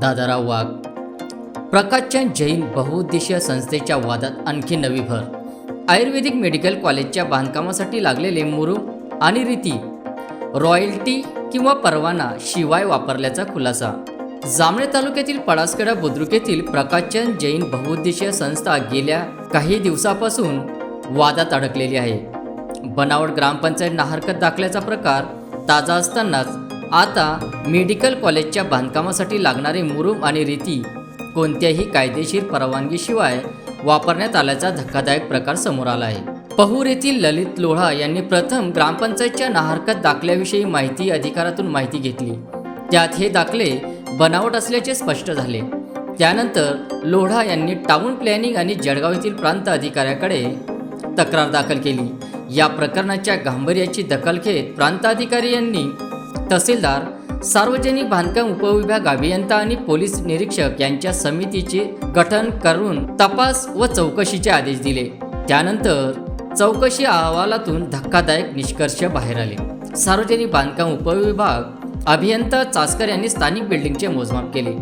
दादाराव वाघ. प्रकाशचंद जैन बहुउद्देशीय संस्थेच्या वादात आणखी नवी भर. आयुर्वेदिक मेडिकल कॉलेजच्या बांधकामासाठी लागलेले मुरुम आणि रीती रॉयल्टी किंवा परवाना शिवाय वापरल्याचा खुलासा. जामणे तालुक्यातील पळासखेडा बुद्रुक येथील प्रकाशचंद जैन बहुउद्देशीय संस्था गेल्या काही दिवसापासून वादात अडकलेली आहे. बनावट ग्रामपंचायत नाहरकत दाखल्याचा प्रकार ताजा असतानाच आता मेडिकल कॉलेजच्या बांधकामासाठी लागणारे मुरुम आणि रीती कोणत्याही कायदेशीर परवानगीशिवाय वापरण्यात आल्याचा धक्कादायक प्रकार समोर आला आहे. पहूर येथील ललित लोढा यांनी प्रथम ग्रामपंचायतच्या नाहरकत दाखल्याविषयी माहिती अधिकारातून माहिती घेतली. त्यात हे दाखले बनावट असल्याचे स्पष्ट झाले. त्यानंतर लोढा यांनी टाउन प्लॅनिंग आणि जळगाव येथील प्रांत अधिकाऱ्याकडे तक्रार दाखल केली. या प्रकरणाच्या गांभीर्याची दखल घेत प्रांताधिकारी यांनी तहसीलदार सार्वजनिक बांधकाम उपविभाग अभियंता आणि पोलीस निरीक्षक यांच्या समितीचे गठन करून तपास व चौकशीचे आदेश दिले. त्यानंतर चौकशी अहवालातून धक्कादायक निष्कर्ष बाहेर आले. सार्वजनिक बांधकाम उपविभाग अभियंता चासकर यांनी स्थानिक बिल्डिंगचे मोजमाप केले.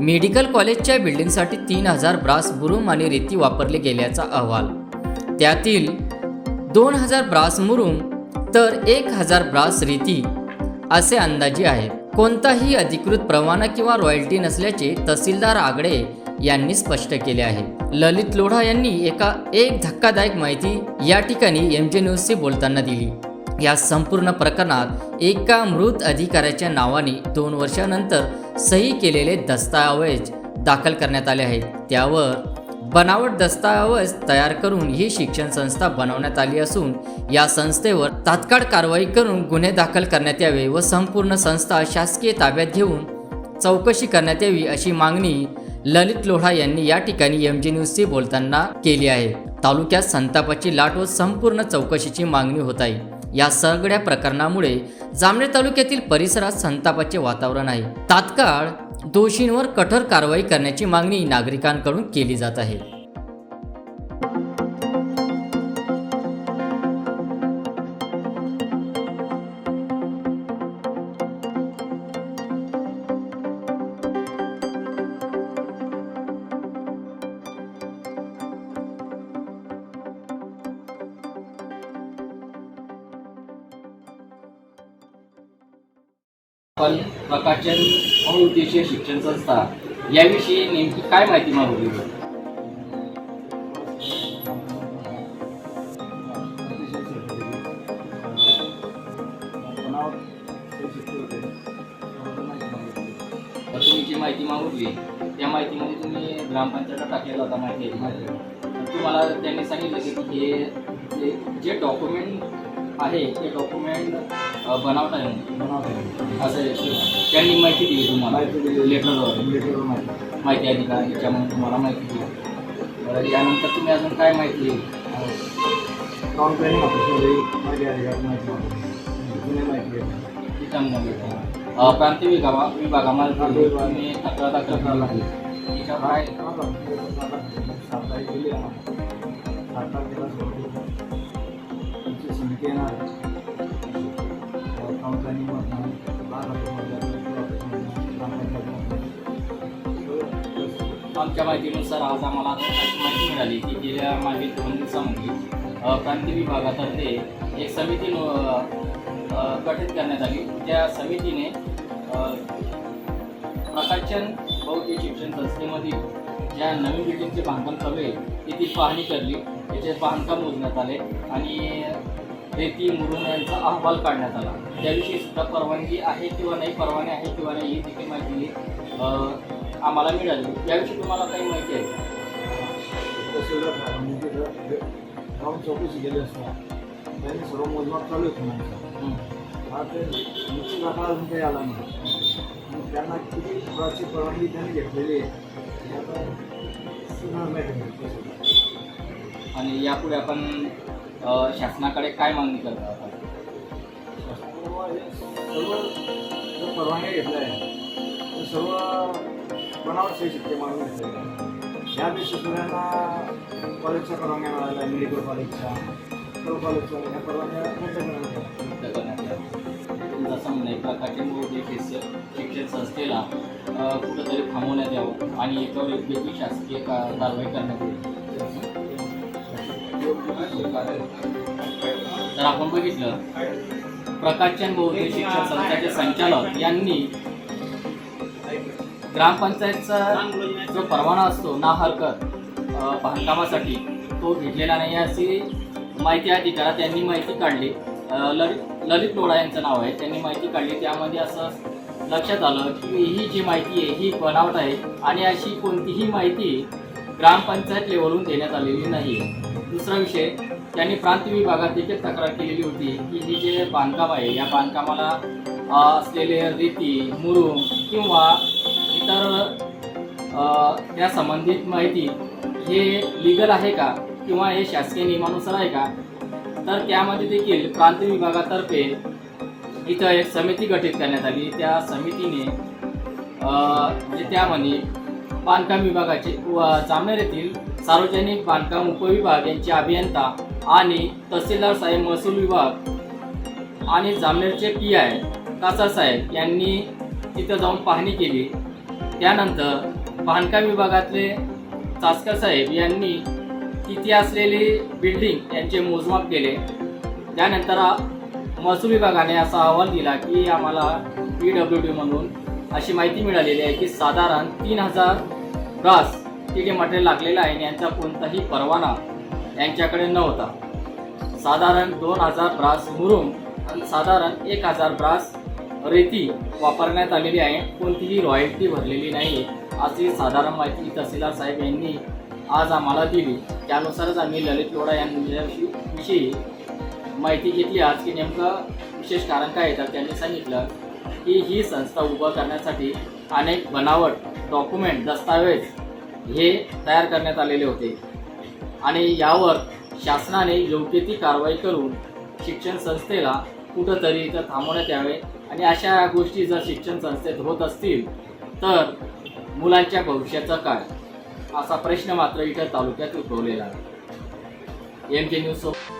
मेडिकल कॉलेजच्या बिल्डिंगसाठी तीन हजार ब्रास बुरुम आणि रेती वापरले गेल्याचा अहवाल. त्यातील दोन हजार ब्रास मुरुम तर एक हजार ब्रास रेती असे अंदाजे आहेत कोणताही अधिकृत परवाना किंवा रॉयल्टी नसल्याचे तहसीलदार आगडे यांनी स्पष्ट केले आहे. ललित लोढा यांनी एका एक धक्कादायक माहिती या ठिकाणी एम जे न्यूजशी बोलताना दिली. या संपूर्ण प्रकरणात एका मृत अधिकाऱ्याच्या नावाने दोन वर्षानंतर सही केलेले दस्तऐवज दाखल करण्यात आले आहेत. त्यावर बनावट दस्तावेज तयार करून ही शिक्षण संस्था बनवण्यात आली असून या संस्थेवर तात्काळ कारवाई करून गुन्हे दाखल करण्यात यावे व संपूर्ण संस्था शासकीय ताब्यात घेऊन चौकशी करण्यात यावी अशी मागणी ललित लोढा यांनी या ठिकाणी एम जी न्यूजशी बोलताना केली आहे. तालुक्यात संतापाची लाट व संपूर्ण चौकशीची मागणी होत आहे. या सगळ्या प्रकरणामुळे जामनेर तालुक्यातील परिसरात संतापाचे वातावरण आहे. तात्काळ दोषींवर कठोर कारवाई करण्याची मागणी नागरिकांकडून केली जात आहे. आपण प्रकाशन बहुउद्देशीय शिक्षण संस्था याविषयी नेमकी काय माहिती मागवली तुम्ही जी माहिती मागितली त्या माहितीमध्ये तुम्ही ग्रामपंचायतला टाकलेला होता माहिती आहे तुम्हाला. त्यांनी सांगितलं की हे जे डॉक्युमेंट आहे ते डॉक्युमेंट बनावट आहे. असं आहे. त्यांनी माहिती दिली तुम्हाला. लेटरवर माहिती. अधिकार याच्यामुळे तुम्हाला माहिती दिली. तर यानंतर तुम्ही अजून काय माहिती प्लॅनिंग ऑफिसमध्ये माहिती अधिकार माहिती माहिती आहे. चांगलं विभागा विभागामध्ये तुम्ही तक्रार दाखल करायला लागली सात तारखेला आमच्या माहितीनुसार आज आम्हाला अशी माहिती मिळाली की गेल्या मागील दोन दिवसामध्ये अ, विभागातर्फे एक समिती गठित गठीत करण्यात आली. त्या समितीने प्रकाशन बौद्ध शिक्षण संस्थेमधील ज्या नवीन बिल्डिंगचे बांधकाम चालू आहे तेथील पाहणी करली. त्याचे बांधकाम मोजण्यात आले आणि रेती मुरुम यांचा अहवाल काढण्यात आला. त्याविषयी सुद्धा परवानगी आहे किंवा नाही परवाने आहे किंवा नाही ही देखील माहिती आम्हाला मिळाली. याविषयी तुम्हाला काही माहिती आहे? जाऊन चौकशी केली असता. त्यांनी सर्व मोजमाप चालू आहे तुम्हाला. हं. ते निश्चित आकडा अजून काही आला नाही. त्यांना किती मुलाची परवानगी त्यांनी घेतलेली आहे आता नाही. आणि यापुढे आपण शासनाकडे काय मागणी करता सर्व जो परवानग्या घेतल्या सर्व बनावट सही शिक्के या देशस्करांना कॉलेजच्या परवानग्या मिळाल्या मेडिकल कॉलेजच्या सर्व कॉलेजच्या या परवानग्या रद्द करण्यात आल्या. असं म्हणणं आहे प्रकारचे मोठे शिक्षण संस्थेला कुठंतरी थांबवण्यात यावं आणि याच्यावर योग्य ती शासकीय का कारवाई करण्यात येईल. तर आपण बघितलं प्रकाशन बहुद्देशीय शिक्षण संस्थाचे संचालक यांनी ग्रामपंचायतचा जो परवाना असतो ना हरकत बांधकामासाठी तो घेतलेला नाही अशी माहिती अधिकारात त्यांनी माहिती काढली. ललित ललित लोढा यांचं नाव आहे. त्यांनी माहिती काढली. त्यामध्ये असं लक्षात आलं की ही जी माहिती आहे ही बनावट आहे आणि अशी कोणतीही माहिती ग्रामपंचायत लेवलहून देण्यात आलेली नाही दुसरा विषय त्यांनी प्रांत विभागात देखील तक्रार केलेली होती की ही जे बांधकाम आहे या बांधकामाला असलेले रीती मुरुम किंवा इतर त्या संबंधित माहिती हे लिगल आहे का किंवा हे शासकीय नियमानुसार आहे का? तर त्यामध्ये देखील प्रांत विभागातर्फे इथं एक समिती गठीत करण्यात आली. त्या समितीने म्हणजे त्यामध्ये बांधकाम विभागाचे व जामनेर येथील सार्वजनिक बांधकाम उपविभाग यांचे अभियंता आणि तहसीलदार साहेब महसूल विभाग आणि जामनेरचे पी आय कासा साहेब यांनी तिथं जाऊन पाहणी केली. त्यानंतर बांधकाम विभागातले चास्कर साहेब यांनी तिथे असलेली बिल्डिंग यांचे मोजमाप केले. त्यानंतर महसूल विभागाने असा अहवाल दिला की आम्हाला पी डब्ल्यू डी म्हणून अशी माहिती मिळालेली आहे की साधारण तीन हजार ब्रास किती मटेरियल लागलेलं आहे यांचा कोणताही परवाना यांच्याकडे नव्हता. साधारण दोन हजार ब्रास मुरुम आणि साधारण एक हजार ब्रास रेती वापरण्यात आलेली आहे. कोणतीही रॉयल्टी भरलेली नाही. अशी साधारण माहिती तहसीलदार साहेब यांनी आज आम्हाला दिली. त्यानुसारच आम्ही ललित लोढा यांच्याविषयी माहिती घेतली. आज की नेमकं विशेष कारण काय तर त्यांनी सांगितलं की ही संस्था उभं करण्यासाठी अनेक बनावट डॉक्युमेंट दस्तावेज हे तयार करण्यात आलेले होते. आणि यावर शासनाने योग्य ती कारवाई करून शिक्षण संस्थेला कुठंतरी इथं थांबवण्यात यावे. आणि अशा गोष्टी जर शिक्षण संस्थेत होत असतील तर मुलांच्या भविष्याचं काय? असा प्रश्न मात्र इथं तालुक्यात उद्भवलेला आहे. एम जे न्यूज सोबत